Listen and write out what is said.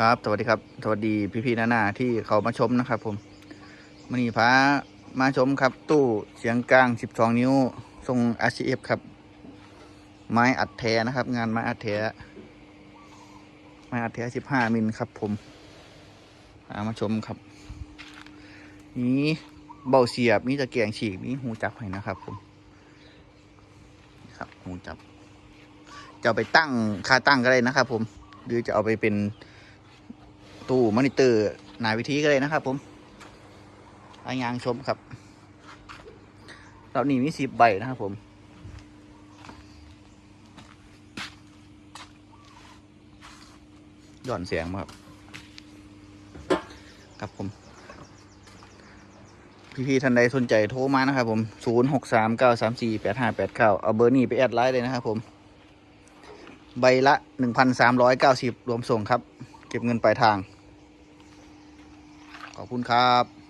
ครับสวัสดีครับสวัสดีพี่ๆนานาที่เขามาชมนะครับ ผมมันนี้พามาชมครับ ตู้เสียงกลาง 12 นิ้ว ทรง RCF ครับ ไม้อัดแท้นะครับ งานไม้อัดแท้ไม้อัดแท้ 15 มิลครับ ผมพามาชมครับ นี้เบาเสียบมีตะเกียงฉีกมีหูจับให้นะครับ ผมนะครับหูจับจะไปตั้งค่าตั้งก็ได้นะครับ ผมหรือจะเอาไปเป็น ตู้มอนิเตอร์หนาวิธีก็เลยนะครับ ผมอายางชมครับเรอบนี้มีสิบใบนะครับผมย่อนเสียงมาครับ ครับผม พี่ๆท่านใดสนใจโทรมานะครับผม 0 6 3 9 3 4 8 5 8 9 เอาเบอร์นี้ไปแอดไลน์เลยนะครับผม ใบละ 1,390 รวมส่งครับ เก็บเงินปลายทาง ขอบคุณครับ